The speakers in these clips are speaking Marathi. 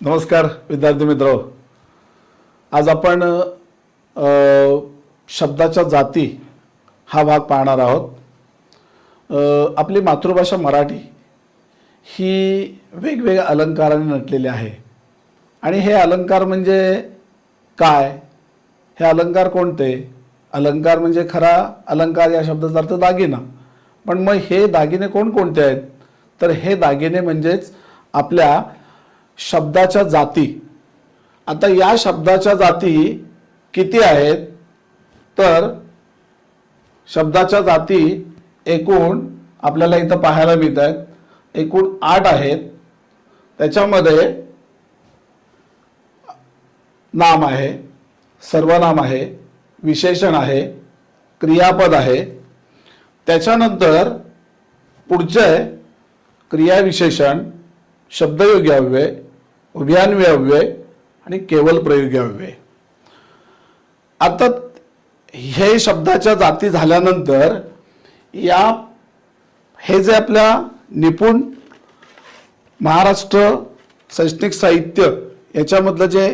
नमस्कार विद्यार्थी मित्र. आज आपण शब्दाच्या जाती हा भाग पाहणार आहोत. आपली मातृभाषा मराठी ही वेगवेगळ्या अलंकाराने नटलेली आहे. आणि हे अलंकार म्हणजे काय? हे अलंकार कोणते? अलंकार म्हणजे खरा अलंकार या शब्दाचा अर्थ दागिना. पण मग हे दागिने कोणकोणते आहेत? तर हे दागिने म्हणजेच आपल्या शब्दाच्या जाती. आता या शब्दाच्या जाती किती आहेत? तर शब्दाच्या जाती एकूण आपल्याला इथं पाहायला मिळत आहेत एकूण आठ आहेत. त्याच्यामध्ये नाम आहे सर्वनाम आहे विशेषण आहे क्रियापद आहे. त्याच्यानंतर पुढचे क्रियाविशेषण शब्दयोगी उभयान्वय अव्यय आणि केवल प्रयोगी अव्यय आता हे शब्दाच्या जाती झाल्यानंतर या हे जे आपल्या निपुण महाराष्ट्र शैक्षणिक साहित्य याच्यामधलं जे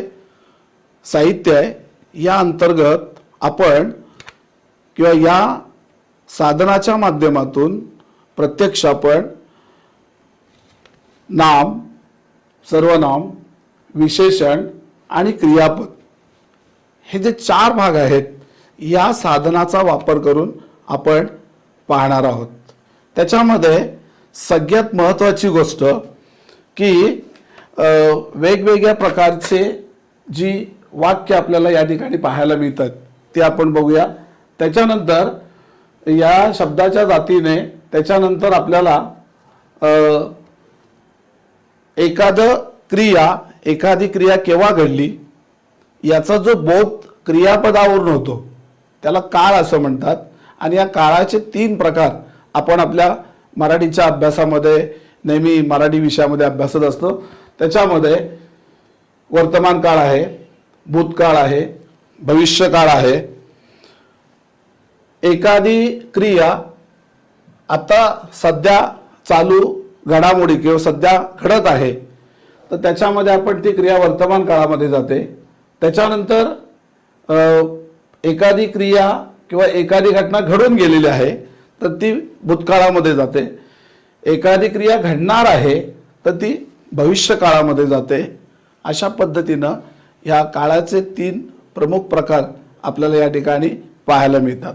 साहित्य आहे या अंतर्गत आपण किंवा या साधनाच्या माध्यमातून प्रत्यक्ष आपण नाम सर्वनाम विशेषण आणि क्रियापद. हे जे चार भाग आहेत या साधनाचा वापर करून आपण पाहणार आहोत. त्याच्यामध्ये सगळ्यात महत्त्वाची गोष्ट की वेगवेगळ्या प्रकारचे जी वाक्य आपल्याला या ठिकाणी पाहायला मिळतात ते आपण बघूया. त्याच्यानंतर या शब्दाच्या जातीने त्याच्यानंतर आपल्याला एखाद क्रिया एखादी क्रिया केव्हा घडली? याचा जो बोध क्रियापदावरून होतो त्याला काळ असं म्हणतात. आणि या काळाचे तीन प्रकार आपण आपल्या मराठीच्या अभ्यासामध्ये नेहमी मराठी विषयामध्ये अभ्यासत असतो. त्याच्यामध्ये वर्तमान काळ आहे भूतकाळ आहे भविष्यकाळ आहे. एखादी क्रिया आता सध्या चालू घडामोडी किंवा सध्या घडत आहे तर त्याच्यामध्ये आपण ती क्रिया वर्तमान काळामध्ये जाते. त्याच्यानंतर एखादी क्रिया किंवा एखादी घटना घडून गेलेली आहे तर ती भूतकाळामध्ये जाते. एखादी क्रिया घडणार आहे तर ती भविष्य काळामध्ये जाते. अशा पद्धतीनं ह्या काळाचे तीन प्रमुख प्रकार आपल्याला या ठिकाणी पाहायला मिळतात.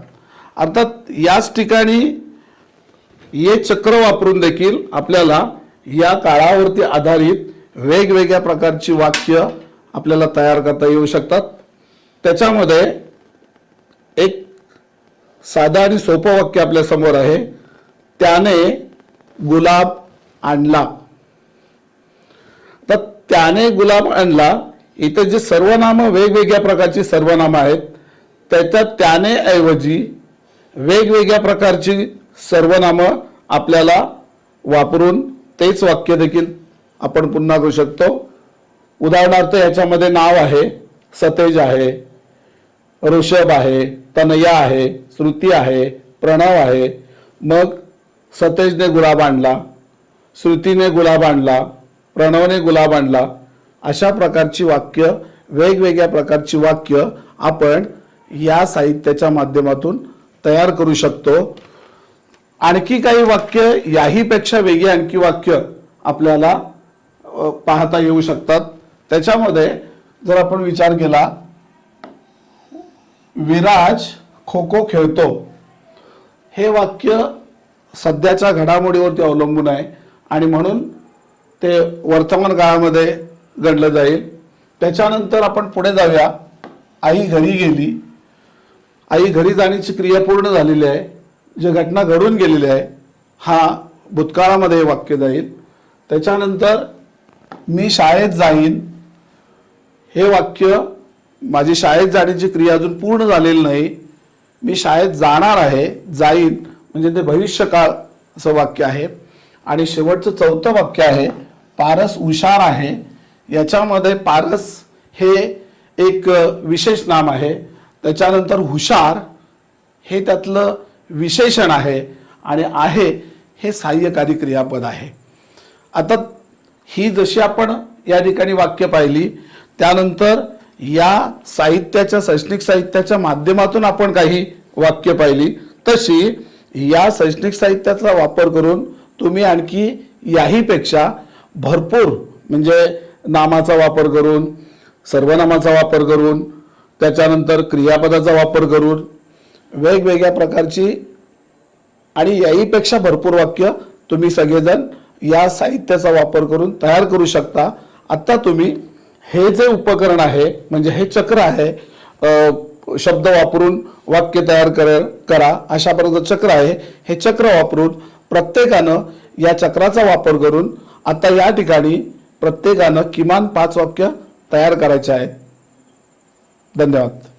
अर्थात याच ठिकाणी ये चक्र वापरून देखील आपल्याला या काळावरती आधारित वेगवेगळ्या प्रकारची वाक्य आपल्याला तयार करता येऊ शकतात. त्याच्यामध्ये एक साधं आणि सोपं वाक्य आपल्यासमोर आहे. त्याने गुलाब आणला. तर त्याने गुलाब आणला. इथे जे सर्वनामं वेगवेगळ्या प्रकारची सर्वनामं आहेत त्याच्यात त्याने ऐवजी वेगवेगळ्या प्रकारची सर्वनामं आपल्याला वापरून तेच वाक्य देखील आपण पुन्हा करू शकतो. उदाहरणार्थ याच्यामध्ये नाव आहे सतेज आहे ऋषभ आहे तनया आहे श्रुती आहे प्रणव आहे. मग सतेजने गुलाब आणला श्रुतीने गुलाब आणला प्रणवने गुलाब आणला. अशा प्रकारची वाक्य वेगवेगळ्या प्रकारची वाक्य आपण या साहित्याच्या माध्यमातून तयार करू शकतो. आणखी काही वाक्य याहीपेक्षा वेगळी आणखी वाक्य आपल्याला पाहता येऊ शकतात. त्याच्यामध्ये जर आपण विचार केला विराज खो खो खेळतो. हे वाक्य सध्याच्या घडामोडीवरती अवलंबून आहे आणि म्हणून ते वर्तमान काळामध्ये गणलं जाईल. त्याच्यानंतर आपण पुढे जाऊया. आई घरी गेली. आई घरी जाण्याची क्रिया पूर्ण झालेली आहे. जे घटना घडून गेलेली आहे हा भूतकाळामध्ये वाक्य जाईल. त्याच्यानंतर मी शाळेत जाईन. हे वाक्य माझी शाळेत जाण्याची क्रिया अजून पूर्ण झालेली नाही. मी शाळेत जाणार आहे जाईन. म्हणजे ते भविष्यकाळ असं वाक्य आहे. आणि शेवटचं चौथं वाक्य आहे पारस हुशार आहे. याच्यामध्ये पारस हे एक विशेष नाम आहे. त्याच्यानंतर हुशार हे त्यातलं विशेषण आहे आणि आहे हे सहाय्यकारी क्रियापद आहे. आता ही जशी आपण या ठिकाणी वाक्य पाहिली त्यानंतर या साहित्याच्या शैक्षणिक साहित्याच्या माध्यमातून आपण काही वाक्य पाहिली. तशी या शैक्षणिक साहित्याचा वापर करून तुम्ही आणखी याहीपेक्षा भरपूर म्हणजे नामाचा वापर करून सर्वनामाचा वापर करून त्याच्यानंतर क्रियापदाचा वापर करून वेगवेगळ्या प्रकारची आणि याहीपेक्षा भरपूर वाक्य तुम्ही सगळेजण या साहित्याचा वापर करून तयार करू शकता. आत्ता तुम्ही हे जे उपकरण आहे म्हणजे हे चक्र आहे शब्द वापरून वाक्य तयार कर करा अशा प्रकारचं चक्र आहे. हे चक्र वापरून प्रत्येकानं या चक्राचा वापर करून आता या ठिकाणी प्रत्येकानं किमान पाच वाक्य तयार करायचे आहेत. धन्यवाद.